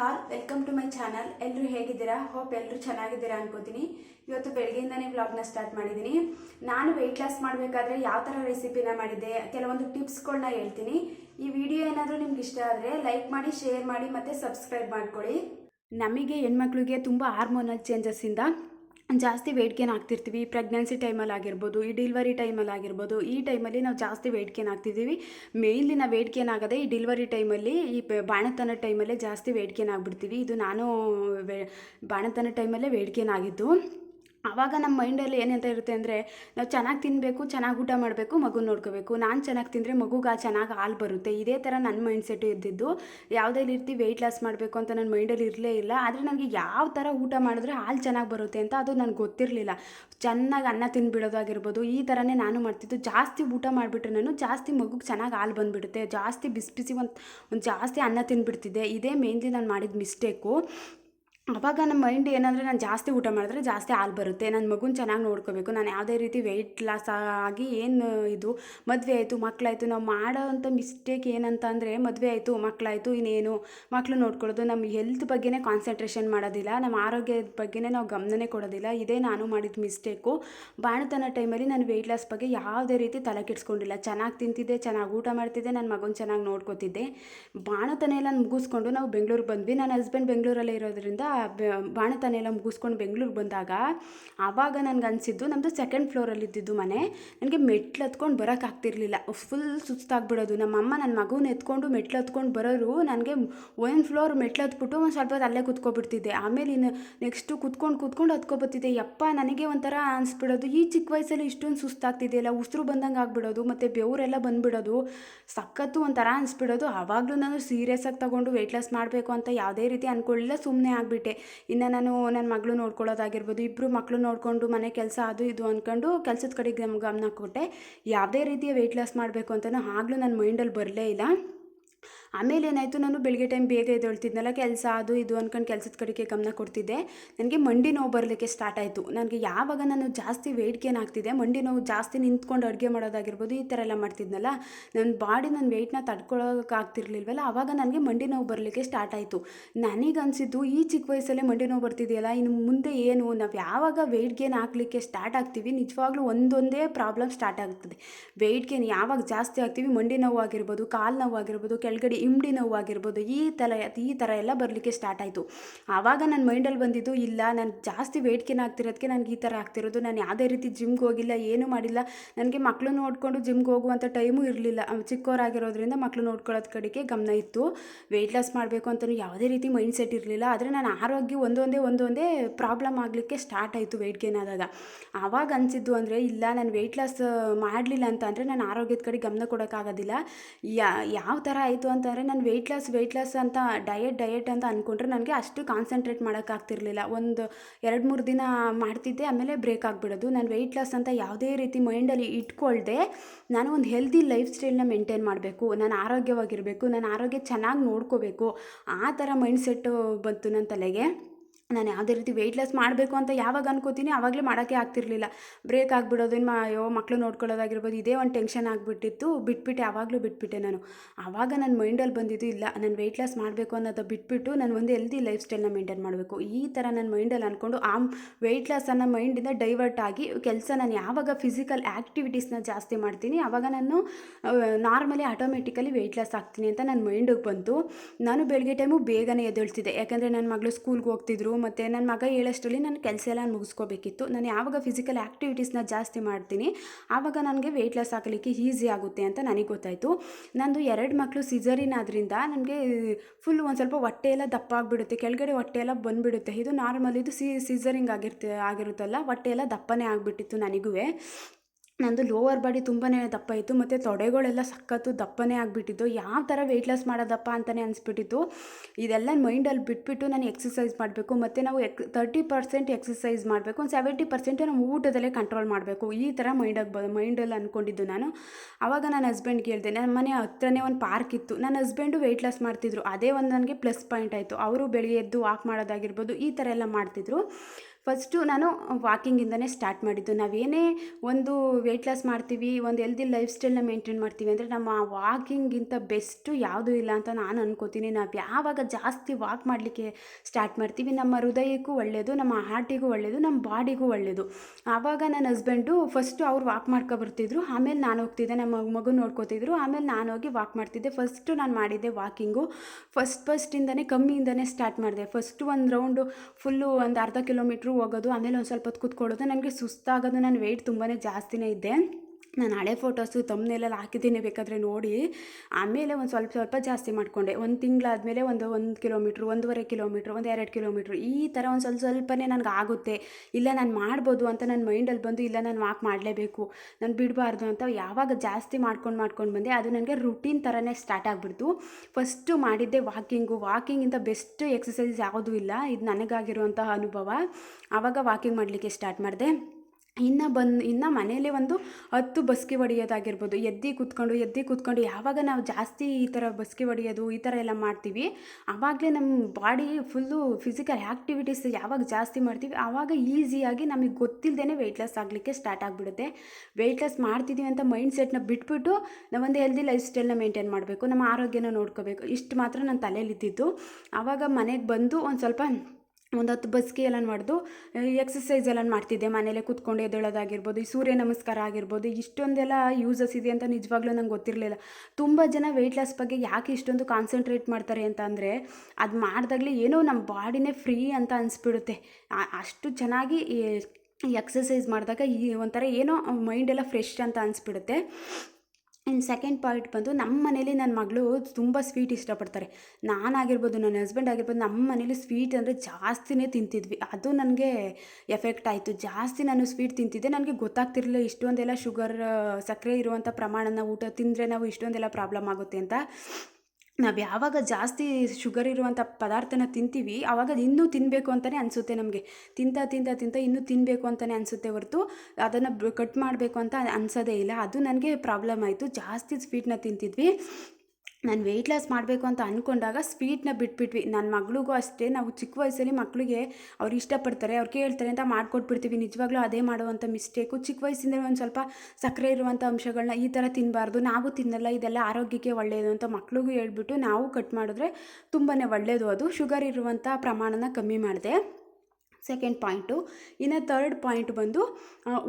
Hall welcome to my channel ಎಲ್ಲರೂ ಹೇಗಿದ್ದೀರಾ? Hope ಎಲ್ಲರೂ ಚೆನ್ನಾಗಿದ್ದೀರಾ ಅನ್ಕೋತೀನಿ. ಇವತ್ತು ಬೆಳಗ್ಗೆಯಿಂದನೇ ವ್ಲಾಗ್ನ ಸ್ಟಾರ್ಟ್ ಮಾಡಿದ್ದೀನಿ. ನಾನು ವೆಯ್ಟ್ ಲಾಸ್ ಮಾಡಬೇಕಾದ್ರೆ ಯಾವ ಥರ ರೆಸಿಪಿನ ಮಾಡಿದ್ದೆ, ಕೆಲವೊಂದು ಟಿಪ್ಸ್ಗಳನ್ನ ಹೇಳ್ತೀನಿ. ಈ ವಿಡಿಯೋ ಏನಾದರೂ ನಿಮ್ಗೆ ಇಷ್ಟ ಆದರೆ ಲೈಕ್ ಮಾಡಿ ಶೇರ್ ಮಾಡಿ ಮತ್ತು ಸಬ್ಸ್ಕ್ರೈಬ್ ಮಾಡ್ಕೊಳ್ಳಿ. ನಮಗೆ ಹೆಣ್ಮಕ್ಳಿಗೆ ತುಂಬ ಹಾರ್ಮೋನಲ್ ಚೇಂಜಸ್ಸಿಂದ ಜಾಸ್ತಿ ವೆಯ್ಟ್ ಗೇನ್ ಆಗ್ತಿರ್ತೀವಿ. ಪ್ರೆಗ್ನೆನ್ಸಿ ಟೈಮಲ್ಲಿ ಆಗಿರ್ಬೋದು ಈ ಡಿಲ್ವರಿ ಟೈಮಲ್ಲಿ ಆಗಿರ್ಬೋದು ಈ ಟೈಮಲ್ಲಿ ನಾವು ಜಾಸ್ತಿ ವೆಯ್ಟ್ ಗೇನ್ ಆಗ್ತಿದ್ದೀವಿ. ಮೇಯ್ನ್ಲಿ ನಾವು ವೆಯ್ಟ್ ಗೇನ್ ಆಗೋದೇ ಈ ಡಿಲ್ವರಿ ಟೈಮಲ್ಲಿ ಈ ಬಾಣತನ ಟೈಮಲ್ಲೇ ಜಾಸ್ತಿ ವೆಯ್ಟ್ ಗೇನ್ ಆಗಿಬಿಡ್ತೀವಿ. ಇದು ನಾನು ಬಾಣತನ ಟೈಮಲ್ಲೇ ವೆಯ್ಟ್ ಗೇನ್ ಆಗಿದ್ದು. ಆವಾಗ ನಮ್ಮ ಮೈಂಡಲ್ಲಿ ಏನಂತ ಇರುತ್ತೆ ಅಂದರೆ ನಾವು ಚೆನ್ನಾಗಿ ತಿನ್ನಬೇಕು ಚೆನ್ನಾಗಿ ಊಟ ಮಾಡಬೇಕು, ಮಗು ನೋಡ್ಕೋಬೇಕು. ನಾನು ಚೆನ್ನಾಗಿ ತಿಂದರೆ ಮಗುಗೆ ಚೆನ್ನಾಗಿ ಹಾಲು ಬರುತ್ತೆ. ಇದೇ ಥರ ನನ್ನ ಮೈಂಡ್ ಸೆಟ್ ಇದ್ದಿದ್ದು. ಯಾವುದೇ ರೀತಿ ವೆಯ್ಟ್ ಲಾಸ್ ಮಾಡಬೇಕು ಅಂತ ನನ್ನ ಮೈಂಡಲ್ಲಿ ಇರಲೇ ಇಲ್ಲ. ಆದರೆ ನನಗೆ ಯಾವ ಥರ ಊಟ ಮಾಡಿದ್ರೆ ಹಾಲು ಚೆನ್ನಾಗಿ ಬರುತ್ತೆ ಅಂತ ಅದು ನನಗೆ ಗೊತ್ತಿರಲಿಲ್ಲ. ಚೆನ್ನಾಗಿ ಅನ್ನ ತಿನ್ಬಿಡೋದಾಗಿರ್ಬೋದು ಈ ಥರನೇ ನಾನು ಮಾಡ್ತಿದ್ದು. ಜಾಸ್ತಿ ಊಟ ಮಾಡಿಬಿಟ್ರೆ ನಾನು ಜಾಸ್ತಿ ಮಗುಗೆ ಚೆನ್ನಾಗಿ ಹಾಲು ಬಂದುಬಿಡುತ್ತೆ. ಜಾಸ್ತಿ ಬಿಸಿ ಬಿಸಿ ಒಂದು ಒಂದು ಜಾಸ್ತಿ ಅನ್ನ ತಿನ್ಬಿಡ್ತಿದ್ದೆ. ಇದೇ ಮೇನ್ಲಿ ನಾನು ಮಾಡಿದ ಮಿಸ್ಟೇಕು ಅವಾಗ ನಮ್ಮ ಮೈಂಡ್ ಏನಂದರೆ ನಾನು ಜಾಸ್ತಿ ಊಟ ಮಾಡಿದ್ರೆ ಜಾಸ್ತಿ ಹಾಲು ಬರುತ್ತೆ. ನನ್ನ ಮಗುನ ಚೆನ್ನಾಗಿ ನೋಡ್ಕೋಬೇಕು. ನಾನು ಯಾವುದೇ ರೀತಿ ವೆಯ್ಟ್ ಲಾಸ್ ಆಗಿ ಏನು ಇದು, ಮದುವೆ ಆಯಿತು ಮಕ್ಕಳಾಯಿತು ನಾವು ಮಾಡೋ ಅಂಥ ಮಿಸ್ಟೇಕ್ ಏನಂತ ಅಂದರೆ ಮದುವೆ ಆಯಿತು ಮಕ್ಕಳಾಯಿತು ಇನ್ನೇನು? ಮಕ್ಕಳು ನೋಡ್ಕೊಳ್ಳೋದು ನಮ್ಮ ಹೆಲ್ತ್ ಬಗ್ಗೆನೇ ಕಾನ್ಸಂಟ್ರೇಷನ್ ಮಾಡೋದಿಲ್ಲ ನಮ್ಮ ಆರೋಗ್ಯದ ಬಗ್ಗೆನೇ ನಾವು ಗಮನನೇ ಕೊಡೋದಿಲ್ಲ. ಇದೇ ನಾನು ಮಾಡಿದ ಮಿಸ್ಟೇಕು ಬಾಣತನ ಟೈಮಲ್ಲಿ ನಾನು ವೆಯ್ಟ್ ಲಾಸ್ ಬಗ್ಗೆ ಯಾವುದೇ ರೀತಿ ತಲೆ ಕೆಡಿಸ್ಕೊಂಡಿಲ್ಲ. ಚೆನ್ನಾಗಿ ತಿಂತಿದ್ದೆ, ಚೆನ್ನಾಗಿ ಊಟ ಮಾಡ್ತಿದ್ದೆ ನನ್ನ ಮಗನ ಚೆನ್ನಾಗಿ ನೋಡ್ಕೋತಿದ್ದೆ. ಬಾಣತನ ಎಲ್ಲ ಮುಗಿಸ್ಕೊಂಡು ನಾವು ಬೆಂಗಳೂರಿಗೆ ಬಂದ್ವಿ. ನನ್ನ ಹಸ್ಬೆಂಡ್ ಬೆಂಗಳೂರಲ್ಲೇ ಇರೋದ್ರಿಂದ ಬಾಣತನ ಎಲ್ಲ ಮುಗಿಸ್ಕೊಂಡು ಬೆಂಗಳೂರಿಗೆ ಬಂದಾಗ ಆವಾಗ ನನಗೆ ಅನಿಸಿದ್ದು ನಮ್ಮದು ಸೆಕೆಂಡ್ ಫ್ಲೋರಲ್ಲಿ ಇದ್ದಿದ್ದು ಮನೆ. ನನಗೆ ಮೆಟ್ಲು ಹತ್ಕೊಂಡು ಬರೋಕ್ಕಾಗ್ತಿರ್ಲಿಲ್ಲ ಫುಲ್ ಸುಸ್ತಾಗ್ಬಿಡೋದು. ನಮ್ಮಮ್ಮ ನನ್ನ ಮಗುನ ಎತ್ಕೊಂಡು ಮೆಟ್ಲು ಹತ್ಕೊಂಡು ಬರೋರು ನನಗೆ ಒಂದು ಫ್ಲೋರ್ ಮೆಟ್ಲು ಹತ್ಬಿಟ್ಟು ಒಂದು ಸ್ವಲ್ಪ ಹೊತ್ತು ಅಲ್ಲೇ ಕುತ್ಕೊಬಿಡ್ತಿದ್ದೆ. ಆಮೇಲೆ ಇನ್ನು ನೆಕ್ಸ್ಟು ಕುತ್ಕೊಂಡು ಕುತ್ಕೊಂಡು ಹತ್ಕೊಬತ್ತಿದ್ದೆ. ಯಪ್ಪ, ನನಗೆ ಒಂಥರ ಅನಿಸ್ಬಿಡೋದು. ಈ ಚಿಕ್ಕ ವಯಸ್ಸಲ್ಲಿ ಇಷ್ಟೊಂದು ಸುಸ್ತಾಗ್ತಿದೆಯಲ್ಲ, ಉಸಿರು ಬಂದಂಗೆ ಆಗ್ಬಿಡೋದು, ಮತ್ತು ಬೆವರೆಲ್ಲ ಬಂದ್ಬಿಡೋದು. ಸಖತ್ತು ಒಂಥರ ಅನಿಸ್ಬಿಡೋದು. ಆವಾಗಲೂ ನಾನು ಸೀರಿಯಸ್ ಆಗಿ ತಗೊಂಡು ವೆಯ್ಟ್ ಲಾಸ್ ಮಾಡಬೇಕು ಅಂತ ಯಾವುದೇ ರೀತಿ ಅನ್ಕೊಳ್ಳಿಲ್ಲ. ಸುಮ್ಮನೆ ಆಗಿಬಿಟ್ಟೆ ಇನ್ನು ನಾನು ನನ್ನ ಮಗಳು ನೋಡ್ಕೊಳ್ಳೋದಾಗಿರ್ಬೋದು ಇಬ್ಬರು ಮಕ್ಕಳು ನೋಡಿಕೊಂಡು ಮನೆ ಕೆಲಸ ಅದು ಇದು ಅಂದ್ಕೊಂಡು ಕೆಲಸದ ಕಡೆಗೆ ನಮ್ಗೆ ಗಮನ ಕೊಟ್ಟೆ. ಯಾವುದೇ ರೀತಿಯ ವೆಯ್ಟ್ ಲಾಸ್ ಮಾಡಬೇಕು ಅಂತಲೂ ಆಗಲೂ ನನ್ನ ಮೈಂಡಲ್ಲಿ ಬರಲೇ ಇಲ್ಲ. ಆಮೇಲೆ ಏನಾಯಿತು, ನಾನು ಬೆಳಗ್ಗೆ ಟೈಮ್ ಬೇಗ ಎದ್ದೇಳ್ತಿದ್ನಲ್ಲ, ಕೆಲಸ ಅದು ಇದು ಅನ್ಕೊಂಡು ಕೆಲಸದ ಕಡೆಗೆ ಗಮನ ಕೊಡ್ತಿದ್ದೆ. ನನಗೆ ಮಂಡಿ ನೋವು ಬರಲಿಕ್ಕೆ ಸ್ಟಾರ್ಟ್ ಆಯಿತು. ನನಗೆ ಯಾವಾಗ ನಾನು ಜಾಸ್ತಿ ವೆಯ್ಟ್ ಗೇನ್ ಆಗ್ತಿದೆ, ಮಂಡಿ ನೋವು ಜಾಸ್ತಿ ನಿಂತ್ಕೊಂಡು ಅಡುಗೆ ಮಾಡೋದಾಗಿರ್ಬೋದು, ಈ ಥರ ಎಲ್ಲ ಮಾಡ್ತಿದ್ನಲ್ಲ ನನ್ನ ಬಾಡಿ ನನ್ನ ವೆಯ್ಟ್ನ ತಡ್ಕೊಳ್ಳೋಕ್ಕಾಗ್ತಿರ್ಲಿಲ್ವಲ್ಲ ಆವಾಗ ನನಗೆ ಮಂಡಿ ನೋವು ಬರಲಿಕ್ಕೆ ಸ್ಟಾರ್ಟ್ ಆಯಿತು. ನನಗನ್ಸಿದ್ದು ಈ ಚಿಕ್ಕ ವಯಸ್ಸಲ್ಲೇ ಮಂಡಿ ನೋವು ಬರ್ತಿದೆಯಲ್ಲ, ಇನ್ನು ಮುಂದೆ ಏನು, ನಾವು ಯಾವಾಗ ವೆಯ್ಟ್ ಗೇನ್ ಹಾಕಲಿಕ್ಕೆ ಸ್ಟಾರ್ಟ್ ಆಗ್ತೀವಿ, ನಿಜವಾಗ್ಲೂ ಒಂದೊಂದೇ ಪ್ರಾಬ್ಲಮ್ ಸ್ಟಾರ್ಟ್ ಆಗ್ತದೆ. ವೆಯ್ಟ್ ಗೇನ್ ಯಾವಾಗ ಜಾಸ್ತಿ ಆಗ್ತೀವಿ, ಮಂಡಿ ನೋವು ಆಗಿರ್ಬೋದು, ಕಾಲು ನೋವು ಆಗಿರ್ಬೋದು, ಕೆಳಗಡೆ ಇಮ್ಡಿ ನೋವು ಆಗಿರ್ಬೋದು ಈ ಥರ ಈ ಥರ ಎಲ್ಲ ಬರಲಿಕ್ಕೆ ಸ್ಟಾರ್ಟ್ ಆಯಿತು. ಆವಾಗ ನನ್ನ ಮೈಂಡಲ್ಲಿ ಬಂದಿದ್ದು, ಇಲ್ಲ, ನಾನು ಜಾಸ್ತಿ ವೆಯ್ಟ್ ಗೇನ್ ಆಗ್ತಿರೋದಕ್ಕೆ ನನಗೆ ಈ ಥರ ಆಗ್ತಿರೋದು, ನಾನು ಯಾವುದೇ ರೀತಿ ಜಿಮ್ಗೆ ಹೋಗಿಲ್ಲ, ಏನೂ ಮಾಡಿಲ್ಲ, ನನಗೆ ಮಕ್ಕಳು ನೋಡಿಕೊಂಡು ಜಿಮ್ಗೆ ಹೋಗುವಂಥ ಟೈಮು ಇರಲಿಲ್ಲ. ಚಿಕ್ಕವರಾಗಿರೋದ್ರಿಂದ ಮಕ್ಕಳು ನೋಡ್ಕೊಳ್ಳೋದು ಕಡೆಗೆ ಗಮನ ಇತ್ತು. ವೆಯ್ಟ್ ಲಾಸ್ ಮಾಡಬೇಕು ಅಂತಲೂ ಯಾವುದೇ ರೀತಿ ಮೈಂಡ್ ಸೆಟ್ ಇರಲಿಲ್ಲ. ಆದರೆ ನಾನು ಆರೋಗ್ಯ ಒಂದೊಂದೇ ಒಂದೊಂದೇ ಪ್ರಾಬ್ಲಮ್ ಆಗಲಿಕ್ಕೆ ಸ್ಟಾರ್ಟ್ ಆಯಿತು ವೆಯ್ಟ್ ಗೇನ್ ಆದಾಗ. ಆವಾಗ ಅನಿಸಿದ್ದು ಅಂದರೆ, ಇಲ್ಲ, ನಾನು ವೆಯ್ಟ್ ಲಾಸ್ ಮಾಡಲಿಲ್ಲ ಅಂತ ಅಂದರೆ ನಾನು ಆರೋಗ್ಯದ ಕಡೆ ಗಮನ ಕೊಡೋಕ್ಕಾಗೋದಿಲ್ಲ ಯಾವ ಥರ ಆಯಿತು ಅಂತಂದರೆ ನಾನು ವೆಯ್ಟ್ ಲಾಸ್ ವೆಯ್ಟ್ ಲಾಸ್ ಅಂತ ಡಯಟ್ ಡಯಟ್ ಅಂತ ಅಂದ್ಕೊಂಡ್ರೆ ನನಗೆ ಅಷ್ಟು ಕಾನ್ಸಂಟ್ರೇಟ್ ಮಾಡೋಕ್ಕಾಗ್ತಿರ್ಲಿಲ್ಲ ಒಂದು ಎರಡು ಮೂರು ದಿನ ಮಾಡ್ತಿದ್ದೆ, ಆಮೇಲೆ ಬ್ರೇಕ್ ಆಗಿಬಿಡೋದು. ನಾನು ವೆಯ್ಟ್ ಲಾಸ್ ಅಂತ ಯಾವುದೇ ರೀತಿ ಮೈಂಡಲ್ಲಿ ಇಟ್ಕೊಳ್ದೆ, ನಾನು ಒಂದು ಹೆಲ್ದಿ ಲೈಫ್ ಸ್ಟೈಲ್ನ ಮೇಂಟೈನ್ ಮಾಡಬೇಕು. ನಾನು ಆರೋಗ್ಯವಾಗಿರಬೇಕು, ನಾನು ಆರೋಗ್ಯ ಚೆನ್ನಾಗಿ ನೋಡ್ಕೋಬೇಕು. ಆ ಥರ ಮೈಂಡ್ ಸೆಟ್ಟು ಬಂತು ನನ್ನ ತಲೆಗೆ. ನಾನು ಯಾವುದೇ ರೀತಿ ವೆಯ್ಟ್ ಲಾಸ್ ಮಾಡಬೇಕು ಅಂತ ಯಾವಾಗ ಅನ್ಕೋತೀನಿ ಆವಾಗಲೇ ಮಾಡೋಕ್ಕೆ ಆಗ್ತಿರಲಿಲ್ಲ. ಬ್ರೇಕ್ ಆಗಿಬಿಡೋದು ಇನ್ನು ಅಯ್ಯೋ ಮಕ್ಕಳು ನೋಡ್ಕೊಳ್ಳೋದಾಗಿರ್ಬೋದು, ಇದೇ ಒಂದು ಟೆನ್ಷನ್ ಆಗಿಬಿಟ್ಟಿತ್ತು. ಬಿಟ್ಬಿಟ್ಟೆ, ಯಾವಾಗಲೂ ಬಿಟ್ಬಿಟ್ಟೆ ನಾನು. ಆವಾಗ ನನ್ನ ಮೈಂಡಲ್ಲಿ ಬಂದಿದ್ದು ಇಲ್ಲ. ನಾನು ವೆಯ್ಟ್ ಲಾಸ್ ಮಾಡಬೇಕು ಅನ್ನೋದು ಬಿಟ್ಬಿಟ್ಟು ನಾನು ಒಂದು ಹೆಲ್ದಿ ಲೈಫ್ ಸ್ಟೈಲ್ನ ಮೇಂಟೈನ್ ಮಾಡಬೇಕು. ಈ ಥರ ನನ್ನ ಮೈಂಡಲ್ಲಿ ಅಂದ್ಕೊಂಡು ಆ ವೆಯ್ಟ್ ಲಾಸ್ ಅನ್ನೋ ಮೈಂಡಿಂದ ಡೈವರ್ಟ್ ಆಗಿ ಕೆಲಸ ನಾನು ಯಾವಾಗ ಫಿಸಿಕಲ್ ಆ್ಯಕ್ಟಿವಿಟೀಸ್ನ ಜಾಸ್ತಿ ಮಾಡ್ತೀನಿ ಆವಾಗ ನಾನು ನಾರ್ಮಲಿ ಆಟೋಮೆಟಿಕಲಿ ವೆಯ್ಟ್ ಲಾಸ್ ಆಗ್ತೀನಿ ಅಂತ ನನ್ನ ಮೈಂಡಿಗೆ ಬಂತು. ನಾನು ಬೆಳಗ್ಗೆ ಟೈಮು ಬೇಗನೆ ಎದ್ದೇಳ್ತಿದ್ದೆ. ಯಾಕಂದರೆ ನನ್ನ ಮಗಳು ಸ್ಕೂಲ್ಗೆ ಹೋಗ್ತಿದ್ರು ಮತ್ತು ನನ್ನ ಮಗ ಹೇಳೋಷ್ಟರಲ್ಲಿ ನಾನು ಕೆಲಸ ಎಲ್ಲ ಮುಗಿಸ್ಕೋಬೇಕಿತ್ತು. ನಾನು ಯಾವಾಗ ಫಿಸಿಕಲ್ ಆ್ಯಕ್ಟಿವಿಟೀಸ್ನ ಜಾಸ್ತಿ ಮಾಡ್ತೀನಿ, ಆವಾಗ ನನಗೆ ವೆಯ್ಟ್ ಲಾಸ್ ಆಗಲಿಕ್ಕೆ ಈಸಿ ಆಗುತ್ತೆ ಅಂತ ನನಗೆ ಗೊತ್ತಾಯಿತು. ನಂದು ಎರಡು ಮಕ್ಕಳು ಸಿಜರಿನ್ ಆದ್ರಿಂದ ನನಗೆ ಫುಲ್ ಒಂದು ಸ್ವಲ್ಪ ಹೊಟ್ಟೆ ಎಲ್ಲ ದಪ್ಪ ಆಗಿಬಿಡುತ್ತೆ, ಕೆಳಗಡೆ ಹೊಟ್ಟೆ ಎಲ್ಲ ಬಂದುಬಿಡುತ್ತೆ. ಇದು ನಾರ್ಮಲ್ ಇದು ಸಿ ಸಿಜರಿಂಗ್ ಆಗಿರ್ತೆ, ಆಗಿರುತ್ತಲ್ಲ, ಹೊಟ್ಟೆ ಎಲ್ಲ ದಪ್ಪನೇ ಆಗಿಬಿಟ್ಟಿತ್ತು ನನಗೂ ನಂದು ಲೋವರ್ ಬಾಡಿ ತುಂಬಾ ದಪ್ಪ ಇತ್ತು ಮತ್ತು ತೊಡೆಗಳೆಲ್ಲ ಸಖತ್ತು ದಪ್ಪನೇ ಆಗಿಬಿಟ್ಟಿತ್ತು. ಯಾವ ಥರ ವೆಯ್ಟ್ ಲಾಸ್ ಮಾಡೋದಪ್ಪ ಅಂತಲೇ ಅನಿಸ್ಬಿಟ್ಟಿತ್ತು. ಇದೆಲ್ಲ ಮೈಂಡಲ್ಲಿ ಬಿಟ್ಬಿಟ್ಟು ನಾನು ಎಕ್ಸಸೈಸ್ ಮಾಡಬೇಕು, ಮತ್ತು ನಾವು ಎಕ್ ತರ್ಟಿ ಪರ್ಸೆಂಟ್ ಎಕ್ಸಸೈಸ್ ಮಾಡಬೇಕು ಒಂದು ಸೆವೆಂಟಿ ಪರ್ಸೆಂಟ್ ನಾವು ಊಟದಲ್ಲೇ ಕಂಟ್ರೋಲ್ ಮಾಡಬೇಕು. ಈ ಥರ ಮೈಂಡಾಗಿ ಬ ಮೈಂಡಲ್ಲಿ ಅಂದ್ಕೊಂಡಿದ್ದು ನಾನು. ಆವಾಗ ನನ್ನ ಹಸ್ಬೆಂಡ್ಗೆ ಹೇಳಿದೆ ನನ್ನ ಮನೆ ಹತ್ರನೇ ಒಂದು ಪಾರ್ಕ್ ಇತ್ತು. ನನ್ನ ಹಸ್ಬೆಂಡು ವೆಯ್ಟ್ ಲಾಸ್ ಮಾಡ್ತಿದ್ರು, ಅದೇ ಒಂದು ನನಗೆ ಪ್ಲಸ್ ಪಾಯಿಂಟ್ ಆಯಿತು. ಅವರು ಬೆಳಿಗ್ಗೆ ಎದ್ದು ವಾಕ್ ಮಾಡೋದಾಗಿರ್ಬೋದು, ಈ ಥರ ಎಲ್ಲ ಮಾಡ್ತಿದ್ರು. ಫಸ್ಟು ನಾನು ವಾಕಿಂಗಿಂದನೇ ಸ್ಟಾರ್ಟ್ ಮಾಡಿದ್ದು. ನಾವೇನೇ ಒಂದು ವೆಯ್ಟ್ ಲಾಸ್ ಮಾಡ್ತೀವಿ, ಒಂದು ಎಲ್ದಿ ಲೈಫ್ ಸ್ಟೈಲ್ನ ಮೇಂಟೈನ್ ಮಾಡ್ತೀವಿ ಅಂದರೆ ನಮ್ಮ ವಾಕಿಂಗಿಂತ ಬೆಸ್ಟು ಯಾವುದೂ ಇಲ್ಲ ಅಂತ ನಾನು ಅನ್ಕೋತೀನಿ. ನಾವು ಯಾವಾಗ ಜಾಸ್ತಿ ವಾಕ್ ಮಾಡಲಿಕ್ಕೆ ಸ್ಟಾರ್ಟ್ ಮಾಡ್ತೀವಿ, ನಮ್ಮ ಹೃದಯಕ್ಕೂ ಒಳ್ಳೆಯದು ನಮ್ಮ ಹಾರ್ಟಿಗೂ ಒಳ್ಳೆಯದು ನಮ್ಮ ಬಾಡಿಗೂ ಒಳ್ಳೆಯದು ಆವಾಗ ನನ್ನ ಹಸ್ಬೆಂಡು ಫಸ್ಟು ಅವ್ರು ವಾಕ್ ಬರ್ತಿದ್ರು, ಆಮೇಲೆ ನಾನು ಹೋಗ್ತಿದ್ದೆ, ನಮ್ಮ ಮಗು ನೋಡ್ಕೋತಿದ್ರು, ಆಮೇಲೆ ನಾನು ಹೋಗಿ ವಾಕ್ ಮಾಡ್ತಿದ್ದೆ. ಫಸ್ಟು ನಾನು ಮಾಡಿದ್ದೆ ವಾಕಿಂಗು ಫಸ್ಟ್ ಫಸ್ಟಿಂದನೇ ಕಮ್ಮಿಯಿಂದನೇ ಸ್ಟಾರ್ಟ್ ಮಾಡಿದೆ. ಫಸ್ಟು ಒಂದು ರೌಂಡು ಫುಲ್ಲು ಒಂದು ಅರ್ಧ ಕಿಲೋಮೀಟ್ರು ಹೋಗೋದು ಆಮೇಲೆ ಒಂದು ಸ್ವಲ್ಪ ಹೊತ್ತು ಕೂತ್ಕೊಳ್ಳೋದು ನನಗೆ ಸುಸ್ತಾಗೋದು ನಾನು ವೆಯ್ಟ್ ತುಂಬಾ ಜಾಸ್ತಿನೇ ಇದ್ದೆ ನಾನು ಹಳೆ ಫೋಟೋಸು ತಮ್ಮನೆಲ್ಲ ಹಾಕಿದ್ದೀನಿ ಬೇಕಾದರೆ ನೋಡಿ. ಆಮೇಲೆ ಒಂದು ಸ್ವಲ್ಪ ಸ್ವಲ್ಪ ಜಾಸ್ತಿ ಮಾಡಿಕೊಂಡೆ. ಒಂದು ತಿಂಗಳಾದಮೇಲೆ ಒಂದು ಒಂದು ಕಿಲೋಮೀಟ್ರ್, ಒಂದೂವರೆ ಕಿಲೋಮೀಟ್ರ್, ಒಂದು ಎರಡು ಕಿಲೋಮೀಟ್ರ್ ಈ ಥರ ಒಂದು ಸ್ವಲ್ಪ ಸ್ವಲ್ಪನೇ ನನಗೆ ಆಗುತ್ತೆ. ಇಲ್ಲ ನಾನು ಮಾಡ್ಬೋದು ಅಂತ ನನ್ನ ಮೈಂಡಲ್ಲಿ ಬಂದು ಇಲ್ಲ ನಾನು ವಾಕ್ ಮಾಡಲೇಬೇಕು, ನಾನು ಬಿಡಬಾರ್ದು ಅಂತ ಯಾವಾಗ ಜಾಸ್ತಿ ಮಾಡ್ಕೊಂಡು ಮಾಡ್ಕೊಂಡು ಬಂದೆ ಅದು ನನಗೆ ರುಟೀನ್ ಥರನೇ ಸ್ಟಾರ್ಟ್ ಆಗಿಬಿಡ್ತು. ಫಸ್ಟು ಮಾಡಿದ್ದೆ ವಾಕಿಂಗು ವಾಕಿಂಗಿಂದ ಬೆಸ್ಟ್ ಎಕ್ಸಸೈಸ್ ಯಾವುದೂ ಇಲ್ಲ. ಇದು ನನಗಾಗಿರುವಂತಹ ಅನುಭವ. ಆವಾಗ ವಾಕಿಂಗ್ ಮಾಡಲಿಕ್ಕೆ ಸ್ಟಾರ್ಟ್ ಮಾಡಿದೆ. ಇನ್ನು ಬಂದು, ಇನ್ನು ಮನೆಯಲ್ಲೇ ಒಂದು ಹತ್ತು ಬಸ್ಕಿ ಹೊಡೆಯೋದಾಗಿರ್ಬೋದು. ಎದ್ದು ಕೂತ್ಕೊಂಡು ಎದ್ದು ಕೂತ್ಕೊಂಡು ಯಾವಾಗ ನಾವು ಜಾಸ್ತಿ ಈ ಥರ ಬಸ್ಕಿ ಹೊಡೆಯೋದು, ಈ ಥರ ಎಲ್ಲ ಮಾಡ್ತೀವಿ. ಆವಾಗಲೇ ನಮ್ಮ ಬಾಡಿ ಫುಲ್ಲು ಫಿಸಿಕಲ್ ಆ್ಯಕ್ಟಿವಿಟೀಸ್ ಯಾವಾಗ ಜಾಸ್ತಿ ಮಾಡ್ತೀವಿ ಆವಾಗ ಈಸಿಯಾಗಿ ನಮಗೆ ಗೊತ್ತಿಲ್ಲದೇ ವೆಯ್ಟ್ ಲಾಸ್ ಆಗಲಿಕ್ಕೆ ಸ್ಟಾರ್ಟ್ ಆಗಿಬಿಡುತ್ತೆ. ವೆಯ್ಟ್ ಲಾಸ್ ಮಾಡ್ತಿದ್ದೀವಿ ಅಂತ ಮೈಂಡ್ ಸೆಟ್ನ ಬಿಟ್ಬಿಟ್ಟು ನಾವೊಂದು ಹೆಲ್ದಿ ಲೈಫ್ ಸ್ಟೈಲ್ನ ಮೇಂಟೈನ್ ಮಾಡಬೇಕು, ನಮ್ಮ ಆರೋಗ್ಯನ ನೋಡ್ಕೋಬೇಕು. ಇಷ್ಟು ಮಾತ್ರ ನನ್ನ ತಲೆಯಲ್ಲಿದ್ದಿದ್ದು. ಆವಾಗ ಮನೆಗೆ ಬಂದು ಒಂದು ಸ್ವಲ್ಪ ಒಂದು ಹತ್ತು ಬಸ್ಗೆ ಎಲ್ಲ ಮಾಡಿದು ಎಕ್ಸಸೈಸ್ ಎಲ್ಲ ಮಾಡ್ತಿದ್ದೆ. ಮನೇಲೆ ಕೂತ್ಕೊಂಡು ಎದ್ದೇಳೋದಾಗಿರ್ಬೋದು, ಈ ಸೂರ್ಯ ನಮಸ್ಕಾರ ಆಗಿರ್ಬೋದು, ಇಷ್ಟೊಂದೆಲ್ಲ ಯೂಸಸ್ ಇದೆ ಅಂತ ನಿಜವಾಗ್ಲೂ ನಂಗೆ ಗೊತ್ತಿರಲಿಲ್ಲ. ತುಂಬ ಜನ ವೆಯ್ಟ್ ಲಾಸ್ ಬಗ್ಗೆ ಯಾಕೆ ಇಷ್ಟೊಂದು ಕಾನ್ಸಂಟ್ರೇಟ್ ಮಾಡ್ತಾರೆ ಅಂತ ಅಂದರೆ, ಅದು ಮಾಡಿದಾಗಲೇ ಏನೋ ನಮ್ಮ ಬಾಡಿನೇ ಫ್ರೀ ಅಂತ ಅನಿಸ್ಬಿಡುತ್ತೆ. ಅಷ್ಟು ಚೆನ್ನಾಗಿ ಎಕ್ಸಸೈಸ್ ಮಾಡಿದಾಗ ಈ ಒಂಥರ ಏನೋ ಮೈಂಡೆಲ್ಲ ಫ್ರೆಶ್ ಅಂತ ಅನಿಸ್ಬಿಡುತ್ತೆ. ಇನ್ನು ಸೆಕೆಂಡ್ ಪಾಯಿಂಟ್ ಬಂದು ನಮ್ಮ ಮನೇಲಿ ನನ್ನ ಮಗಳು ತುಂಬ ಸ್ವೀಟ್ ಇಷ್ಟಪಡ್ತಾರೆ. ನಾನಾಗಿರ್ಬೋದು, ನನ್ನ ಹಸ್ಬೆಂಡ್ ಆಗಿರ್ಬೋದು ನಮ್ಮ ಮನೇಲಿ ಸ್ವೀಟ್ ಅಂದರೆ ಜಾಸ್ತಿನೇ ತಿಂತಿದ್ವಿ. ಅದು ನನಗೆ ಎಫೆಕ್ಟ್ ಆಯಿತು. ಜಾಸ್ತಿ ನಾನು ಸ್ವೀಟ್ ತಿಂತಿದ್ದೆ, ನನಗೆ ಗೊತ್ತಾಗ್ತಿರಲಿಲ್ಲ ಇಷ್ಟೊಂದೆಲ್ಲ ಶುಗರ್ ಸಕ್ಕರೆ ಇರುವಂಥ ಪ್ರಮಾಣನ ಊಟ ತಿಂದರೆ ನಾವು ಇಷ್ಟೊಂದೆಲ್ಲ ಪ್ರಾಬ್ಲಮ್ ಆಗುತ್ತೆ ಅಂತ. ನಾವು ಯಾವಾಗ ಜಾಸ್ತಿ ಶುಗರ್ ಇರುವಂಥ ಪದಾರ್ಥನ ತಿಂತೀವಿ ಆವಾಗ ಇನ್ನೂ ತಿನ್ನಬೇಕು ಅಂತಲೇ ಅನಿಸುತ್ತೆ ನಮಗೆ. ತಿಂತ ತಿಂತ ತಿಂತ ಇನ್ನೂ ತಿನ್ನಬೇಕು ಅಂತಲೇ ಅನಿಸುತ್ತೆ ಹೊರತು ಅದನ್ನು ಕಟ್ ಮಾಡಬೇಕು ಅಂತ ಅನ್ಸೋದೇ ಇಲ್ಲ. ಅದು ನನಗೆ ಪ್ರಾಬ್ಲಮ್ ಆಯಿತು. ಜಾಸ್ತಿ ಸ್ವೀಟ್ನ ತಿಂತಿದ್ವಿ. ನಾನು ವೆಯ್ಟ್ ಲಾಸ್ ಮಾಡಬೇಕು ಅಂತ ಅಂದ್ಕೊಂಡಾಗ ಸ್ವೀಟ್ನ ಬಿಟ್ಬಿಟ್ವಿ. ನನ್ನ ಮಗಳಿಗೂ ಅಷ್ಟೇ, ನಾವು ಚಿಕ್ಕ ವಯಸ್ಸಲ್ಲಿ ಮಕ್ಕಳಿಗೆ ಅವ್ರು ಇಷ್ಟಪಡ್ತಾರೆ, ಅವ್ರು ಕೇಳ್ತಾರೆ ಅಂತ ಮಾಡಿಕೊಟ್ಬಿಡ್ತೀವಿ. ನಿಜವಾಗ್ಲೂ ಅದೇ ಮಾಡುವಂಥ ಮಿಸ್ಟೇಕು ಚಿಕ್ಕ ವಯಸ್ಸಿಂದ ಒಂದು ಸ್ವಲ್ಪ ಸಕ್ಕರೆ ಇರುವಂಥ ಅಂಶಗಳನ್ನ ಈ ಥರ ತಿನ್ನಬಾರ್ದು ನಾವು ತಿನ್ನಲ್ಲ, ಇದೆಲ್ಲ ಆರೋಗ್ಯಕ್ಕೆ ಒಳ್ಳೆಯದು ಅಂತ ಮಕ್ಳಿಗೂ ಹೇಳ್ಬಿಟ್ಟು ನಾವು ಕಟ್ ಮಾಡಿದ್ರೆ ತುಂಬಾ ಒಳ್ಳೆಯದು ಅದು. ಶುಗರ್ ಇರುವಂಥ ಪ್ರಮಾಣನ ಕಮ್ಮಿ ಮಾಡಿದೆ. ಸೆಕೆಂಡ್ ಪಾಯಿಂಟು ಇನ್ನು ಥರ್ಡ್ ಪಾಯಿಂಟ್ ಬಂದು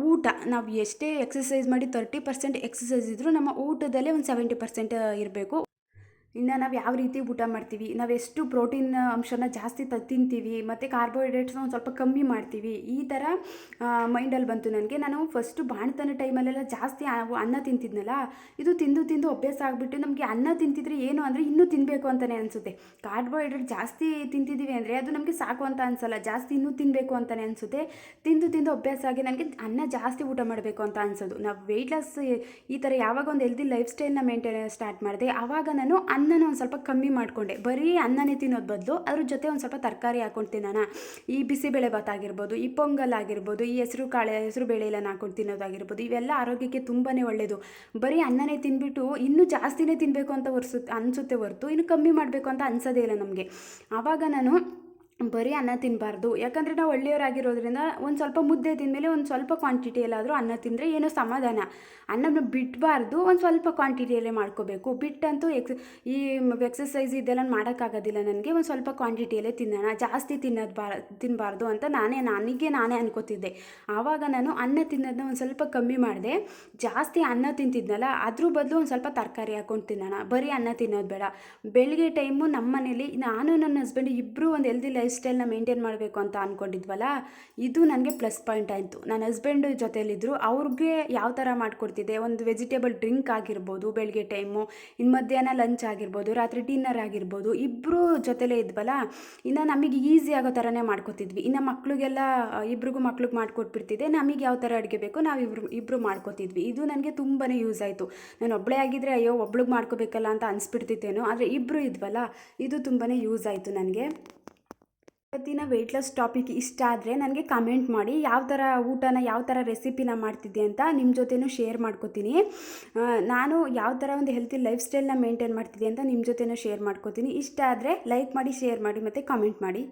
ಊಟ. ನಾವು ಎಷ್ಟೇ ಎಕ್ಸಸೈಸ್ ಮಾಡಿ ತರ್ಟಿ ಪರ್ಸೆಂಟ್ ಎಕ್ಸಸೈಸ್ ಇದ್ದರೂ ನಮ್ಮ ಊಟದಲ್ಲೇ ಒಂದು ಸೆವೆಂಟಿ ಪರ್ಸೆಂಟ್ ಇರಬೇಕು. ಇನ್ನು ನಾವು ಯಾವ ರೀತಿ ಊಟ ಮಾಡ್ತೀವಿ, ನಾವು ಎಷ್ಟು ಪ್ರೋಟೀನ್ ಅಂಶನ ಜಾಸ್ತಿ ತ, ತಿಂತೀವಿ, ಮತ್ತು ಕಾರ್ಬೋಹೈಡ್ರೇಟ್ಸ್ನ ಒಂದು ಸ್ವಲ್ಪ ಕಮ್ಮಿ ಮಾಡ್ತೀವಿ, ಈ ಥರ ಮೈಂಡಲ್ಲಿ ಬಂತು ನನಗೆ. ನಾನು ಫಸ್ಟು ಬಾಣತನ ಟೈಮಲ್ಲೆಲ್ಲ ಜಾಸ್ತಿ ಅನ್ನ ತಿಂತಿದ್ನಲ್ಲ, ಇದು ತಿಂದು ತಿಂದು ಅಭ್ಯಾಸ ಆಗಿಬಿಟ್ಟು ನಮಗೆ ಅನ್ನ ತಿಂತಿದ್ರೆ ಏನು ಅಂದರೆ ಇನ್ನೂ ತಿನ್ನಬೇಕು ಅಂತಲೇ ಅನಿಸುತ್ತೆ. ಕಾರ್ಬೋಹೈಡ್ರೇಟ್ ಜಾಸ್ತಿ ತಿಂತಿದ್ದೀವಿ ಅಂದರೆ ಅದು ನಮಗೆ ಸಾಕು ಅಂತ ಅನಿಸಲ್ಲ, ಜಾಸ್ತಿ ಇನ್ನೂ ತಿನ್ನಬೇಕು ಅಂತಲೇ ಅನಿಸುತ್ತೆ. ತಿಂದು ತಿಂದು ಅಭ್ಯಾಸ ಆಗಿ ನನಗೆ ಅನ್ನ ಜಾಸ್ತಿ ಊಟ ಮಾಡಬೇಕು ಅಂತ ಅನಿಸೋದು. ನಾವು ವೆಯ್ಟ್ ಲಾಸ್ ಈ ಥರ ಯಾವಾಗ ಒಂದು ಹೆಲ್ದಿ ಲೈಫ್ ಸ್ಟೈಲ್ನ ಮೇಂಟೈನ್ ಸ್ಟಾರ್ಟ್ ಮಾಡಿದೆ ಆವಾಗ ನಾನು ಅನ್ನನ ಒಂದು ಸ್ವಲ್ಪ ಕಮ್ಮಿ ಮಾಡಿಕೊಂಡೆ. ಬರೀ ಅನ್ನನೇ ತಿನ್ನೋದು ಬದಲು ಅದ್ರ ಜೊತೆ ಒಂದು ಸ್ವಲ್ಪ ತರಕಾರಿ ಹಾಕೊಂಡು ತಿನ್ನೋಣ. ಈ ಬಿಸಿಬೇಳೆ ಭಾತ್ ಆಗಿರ್ಬೋದು, ಈ ಪೊಂಗಲ್ ಆಗಿರ್ಬೋದು, ಈ ಹೆಸರು ಕಾಳೆ, ಹೆಸರು ಬೇಳೆ ಎಲ್ಲ ಹಾಕೊಂಡು ತಿನ್ನೋದಾಗಿರ್ಬೋದು, ಇವೆಲ್ಲ ಆರೋಗ್ಯಕ್ಕೆ ತುಂಬಾ ಒಳ್ಳೆಯದು ಬರೀ ಅನ್ನನೇ ತಿನ್ಬಿಟ್ಟು ಇನ್ನೂ ಜಾಸ್ತಿನೇ ತಿನ್ನಬೇಕು ಅಂತ ವರ್ಸುತ್ತೆ ಅನಿಸುತ್ತೆ ಹೊರತು ಇನ್ನು ಕಮ್ಮಿ ಮಾಡಬೇಕು ಅಂತ ಅನಿಸೋದೇ ಇಲ್ಲ ನಮಗೆ. ಆವಾಗ ನಾನು ಬರೀ ಅನ್ನ ತಿನ್ನಬಾರ್ದು ಯಾಕಂದರೆ ನಾವು ಒಳ್ಳೆಯವರಾಗಿರೋದ್ರಿಂದ ಒಂದು ಸ್ವಲ್ಪ ಮುದ್ದೆ ತಿಂದಮೇಲೆ ಒಂದು ಸ್ವಲ್ಪ ಕ್ವಾಂಟಿಟಿಯಲ್ಲಾದರೂ ಅನ್ನ ತಿಂದರೆ ಏನೋ ಸಮಾಧಾನ. ಅನ್ನನ ಬಿಡಬಾರ್ದು ಒಂದು ಸ್ವಲ್ಪ ಕ್ವಾಂಟಿಟಿಯಲ್ಲೇ ಮಾಡ್ಕೋಬೇಕು. ಬಿಟ್ಟಂತೂ ಎಕ್ಸ್ ಈ ಎಕ್ಸಸೈಸ್ ಇದೆಲ್ಲ ಮಾಡೋಕ್ಕಾಗೋದಿಲ್ಲ ನನಗೆ, ಒಂದು ಸ್ವಲ್ಪ ಕ್ವಾಂಟಿಟಿಯಲ್ಲೇ ತಿನ್ನೋಣ, ಜಾಸ್ತಿ ತಿನ್ನೋದು ಬಾ ತಿನ್ನಬಾರ್ದು ಅಂತ ನಾನೇ, ನನಗೆ ನಾನೇ ಅನ್ಕೋತಿದ್ದೆ. ಆವಾಗ ನಾನು ಅನ್ನ ತಿನ್ನೋದನ್ನ ಒಂದು ಸ್ವಲ್ಪ ಕಮ್ಮಿ ಮಾಡಿದೆ. ಜಾಸ್ತಿ ಅನ್ನ ತಿಂತಿದ್ನಲ್ಲ, ಅದ್ರ ಬದಲು ಒಂದು ಸ್ವಲ್ಪ ತರಕಾರಿ ಹಾಕೊಂಡು ತಿನ್ನೋಣ. ಬರೀ ಅನ್ನ ತಿನ್ನೋದು ಬೇಡ. ಬೆಳಿಗ್ಗೆ ಟೈಮು ನಮ್ಮ ಮನೇಲಿ ನಾನು, ನನ್ನ ಹಸ್ಬೆಂಡ್ ಇಬ್ಬರು ಒಂದು ಹೆಲ್ದಿ ಸ್ಟೈಲ್ನ ಮೇಂಟೈನ್ ಮಾಡಬೇಕು ಅಂತ ಅಂದ್ಕೊಂಡಿದ್ವಲ್ಲ ಇದು ನನಗೆ ಪ್ಲಸ್ ಪಾಯಿಂಟ್ ಆಯಿತು. ನನ್ನ ಹಸ್ಬೆಂಡ್ ಜೊತೆಯಲ್ಲಿದ್ದರು ಅವ್ರಿಗೆ ಯಾವ ಥರ ಮಾಡಿಕೊಡ್ತಿದ್ದೆ? ಒಂದು ವೆಜಿಟೇಬಲ್ ಡ್ರಿಂಕ್ ಆಗಿರ್ಬೋದು ಬೆಳಗ್ಗೆ ಟೈಮು ಇನ್ನು ಮಧ್ಯಾಹ್ನ ಲಂಚ್ ಆಗಿರ್ಬೋದು, ರಾತ್ರಿ ಡಿನ್ನರ್ ಆಗಿರ್ಬೋದು ಇಬ್ಬರು ಜೊತೆಲೇ ಇದ್ವಲ್ಲ, ಇನ್ನು ನಮಗೆ ಈಸಿ ಆಗೋ ಥರನೇ ಮಾಡ್ಕೊತಿದ್ವಿ. ಇನ್ನು ಮಕ್ಳಿಗೆಲ್ಲ, ಇಬ್ರಿಗೂ ಮಕ್ಳಿಗೆ ಮಾಡಿಕೊಟ್ಬಿಡ್ತಿದ್ದೆ. ನಮಗೆ ಯಾವ ಥರ ಅಡುಗೆ ಬೇಕು, ನಾವು ಇಬ್ರು ಇಬ್ಬರು ಮಾಡ್ಕೋತಿದ್ವಿ. ಇದು ನನಗೆ ತುಂಬಾ ಯೂಸ್ ಆಯಿತು. ನಾನು ಒಬ್ಬಳೇ ಆಗಿದ್ದರೆ ಅಯ್ಯೋ, ಒಬ್ಳಿಗೆ ಮಾಡ್ಕೋಬೇಕಲ್ಲ ಅಂತ ಅನಿಸ್ಬಿಡ್ತಿತ್ತೇನೋ, ಆದರೆ ಇಬ್ಬರು ಇದ್ವಲ್ಲ, ಇದು ತುಂಬಾ ಯೂಸ್ ಆಯಿತು ನನಗೆ. ಇವತ್ತಿನ ವೆಯ್ಟ್ ಲಾಸ್ ಟಾಪಿಕ್ ಇಷ್ಟ ಆದರೆ ನನಗೆ ಕಮೆಂಟ್ ಮಾಡಿ. ಯಾವ ಥರ ಊಟನ, ಯಾವ ಥರ ರೆಸಿಪಿನ ಮಾಡ್ತಿದ್ದೆ ಅಂತ ನಿಮ್ಮ ಜೊತೆನೂ ಶೇರ್ ಮಾಡ್ಕೋತೀನಿ. ನಾನು ಯಾವ ಥರ ಒಂದು ಹೆಲ್ತಿ ಲೈಫ್ ಸ್ಟೈಲ್ನ ಮೇಂಟೈನ್ ಮಾಡ್ತಿದ್ದೆ ಅಂತ ನಿಮ್ಮ ಜೊತೆನೂ ಶೇರ್ ಮಾಡ್ಕೋತೀನಿ. ಇಷ್ಟ ಆದರೆ ಲೈಕ್ ಮಾಡಿ ಶೇರ್ ಮಾಡಿ ಮತ್ತು ಕಮೆಂಟ್ ಮಾಡಿ.